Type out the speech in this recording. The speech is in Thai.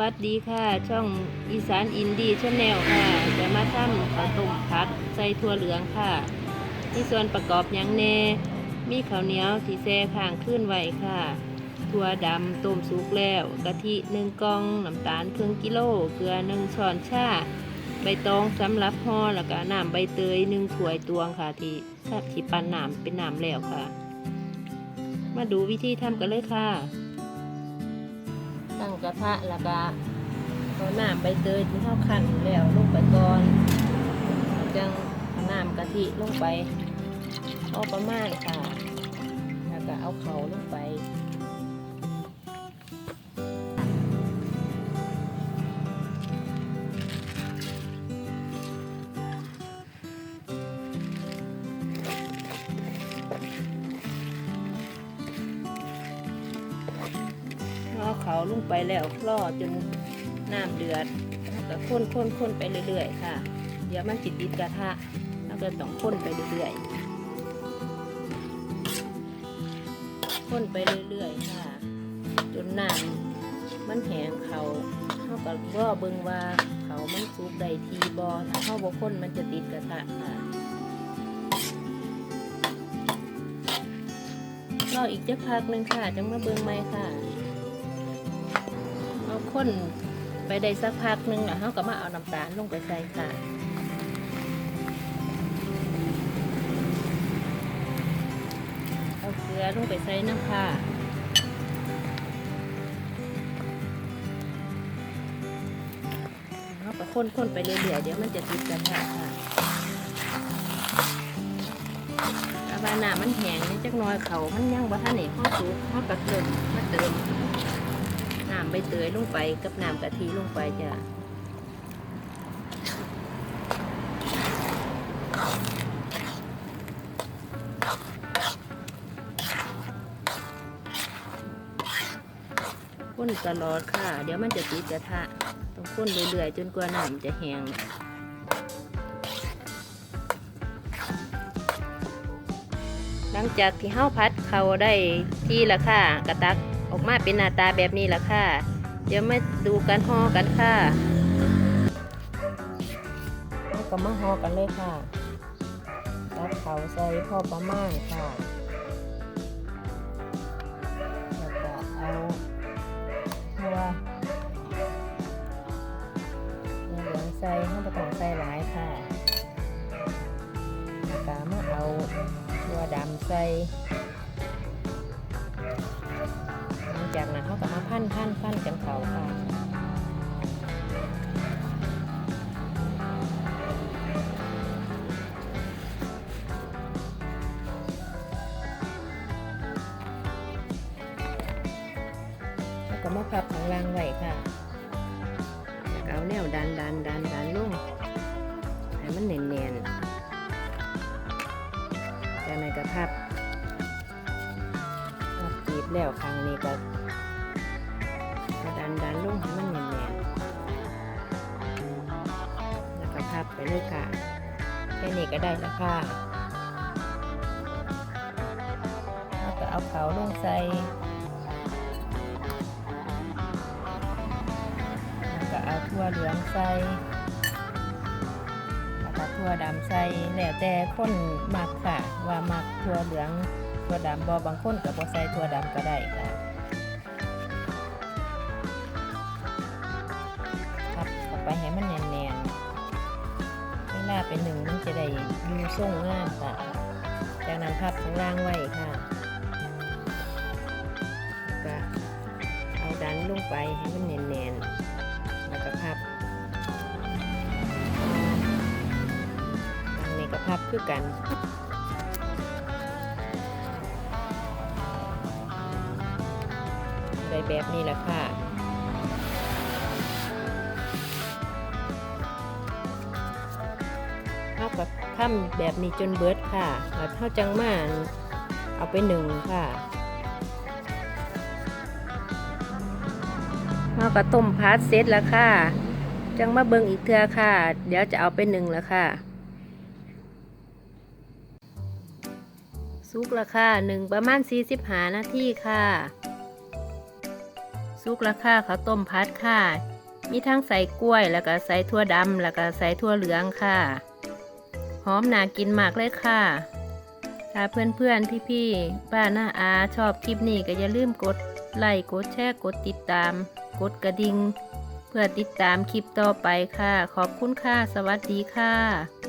วัสดีค่ะ ช่องอีสานอินดี้ชาแนลค่ะ จะมาทำข้าวต้มผัดใส่ถั่วเหลืองค่ะ มีส่วนประกอบหยังแน่ มีข้าวเหนียวที่แช่ข้างขึ้นไว้ค่ะ ถั่วดำต้มสุกแล้วกะทิหนึ่งกล่องน้ำตาลครึ่งกิโลเกลือหนึ่งช้อนชาใบตองสำหรับห่อแล้วก็น้ำใบเตยหนึ่งถ้วยตวงค่ะ ที่ทราบที่ปั้นน้ำเป็นน้ำแล้วค่ะ มาดูวิธีทำกันเลยค่ะ ตั้งกระทะแล้วก็เอาน้ำใบเตยที่เข้าขันแล้วลงไปก่อนจังเอาน้ำกะทิลงไปพอประมาณค่ะ แล้วก็เอาเขาลงไป เอาเขาลงไปแล้วรอจนน้ำเดือดแล้วก็ข้นข้นข้นไปเรื่อยๆค่ะ เดี๋ยวมันจิตติดกระทะแล้วก็ต้องข้นไปเรื่อยๆข้นไปเรื่อยๆค่ะ จนน้ำมันแห้งเขาเท่ากับรอเบิ่งว่าเขามันสุกได้ทีบอถ้าเข้าบ่ข้นมันจะติดกระทะค่ะรออีกจักพักหนึ่งค่ะจังมาเบิ่งไหมค่ะ ข้นไปได้สักพักหนึ่งแล้วเราก็มาเอาน้ำตาลลงไปใส่ค่ะเอาเกลือลงไปใส่น้ำค่ะเราก็ข้นข้นๆไปเรื่อยๆเดี๋ยวมันจะติดกระทะค่ะถ้าว่าน้ำมันแห้งนิดจักน้อยเขามันยังบ่ทันนี่ข้อสุกข้ากระเทิมมาเติมำใบเตยลงไปกับน้ำกะทิลงไปจ้ะข้นตลอดค่ะ เดี๋ยวมันจะติดกระทะ ต้องข้นเรื่อยๆ จนกว่าน้ำจะแห้งหลังจากที่เห้าพัดเขาได้ที่ละค่ะกระตัก ออกมาเป็นหน้าตาแบบนี้แหละค่ะ เดี๋ยวมาดูกันห่อกันค่ะแล้วก็มาห่อกันเลยค่ะตักเขาใส่พอประมาณค่ะแล้วก็เอาหัวเหลืองใส่ห้องประตองใส่หลายค่ะแล้วก็มาเอาหัวดำใส่ จากนั้นเขาก็มาพันพันพันกันเขาค่ะแล้วก็มาพับของล่างไว้ค่ะแล้วก็เอาแนวดันดันดันดันลงให้มันเนียนเนียนๆจากนั้นก็พับบีบแล้วครั้งนี้ก็ เลยค่ะ แค่นี้ก็ได้แล้วค่ะแล้วก็เอาเขาลงใส่แล้วก็เอาทั่วเหลืองใส่แล้วก็ทั่วดำใส่แล้วแต่คนมักค่ะ ว่ามักทั่วเหลืองถั่วดำบอบางคนกับบอใส่ถั่วดำก็ได้ค่ะพับเข้าไปให้มันแน่นๆ เป็นหนึ่งมันจะได้ดูทรงงามค่ะ จากนั้นพับข้างล่างไว้ค่ะก็เอาดันลงไปให้มันแน่นๆแล้วก็พับอันนี้ก็พับคือกันได้แบบนี้แหละค่ะ ท่ากับทำแบบนี้จนเบิดค่ะแล้วเท่าจังมาเอาไปหนึ่งค่ะเท่ากับต้มพัดเสร็จแล้วค่ะ จังมาเบิงอีกเทือค่ะ เดี๋ยวจะเอาไปหนึ่งแล้วค่ะสุกแล้วค่ะหนึ่งประมาณ45นาทีค่ะสุกราคาข้าวต้มพัดค่ะ มีทั้งใส่กล้วยแล้วก็ใส่ถั่วดำแล้วก็ใส่ถั่วเหลืองค่ะ อมน่ากินมากเลยค่ะ ถ้าเพื่อนๆ พี่ๆ ป้าน้าอาชอบคลิปนี้ก็อย่าลืมกดไลค์ กดแชร์ กดติดตาม กดกระดิ่ง เพื่อติดตามคลิปต่อไปค่ะ ขอบคุณค่ะ สวัสดีค่ะ